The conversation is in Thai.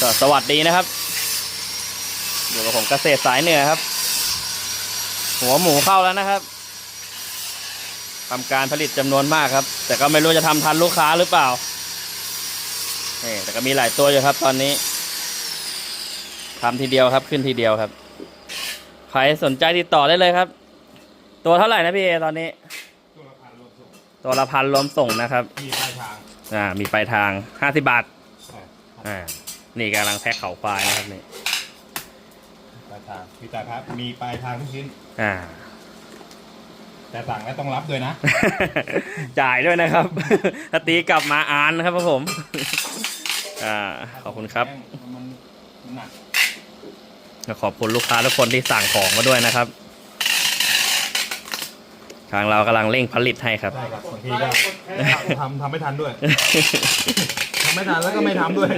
ก็สวัสดีนะครับ อยู่กับผมเกษตรสายเหนือครับ หัวหมูเข้าแล้วนะครับทำการผลิตจำนวนมากครับ แต่ก็ไม่รู้จะทำทันลูกค้าหรือเปล่านี่แต่ก็มีหลายตัวอยู่ครับ ตอนนี้ทำทีเดียวครับขึ้นทีเดียวครับใครสนใจติดต่อได้เลยครับ ตัวเท่าไหร่นะพี่เอตอนนี้ ตัวละพันรวมส่งตัวละพันรวมส่งนะครับ มีปลายทาง อ่า มีปลายทางห้าสิบาทใช่อ่า นี่กำลังแพ็คเขาควายนะครับนี่ปลายทางมีปลายทางมีปลายทางทุกชิ้น อ่า แต่สั่งแล้วต้องรับด้วยนะ จ่ายด้วยนะครับ ถ้าตีกลับมาอ่านนะครับผม อ่า ขอบคุณครับ มันหนักขอบคุณลูกค้าทุกคนที่สั่งของมาด้วยนะครับ ทางเรากำลังเร่งผลิตให้ครับใช่ครับบางทีก็ทำทำไม่ทันด้วย ทำไม่ทันแล้วก็ไม่ทำด้วย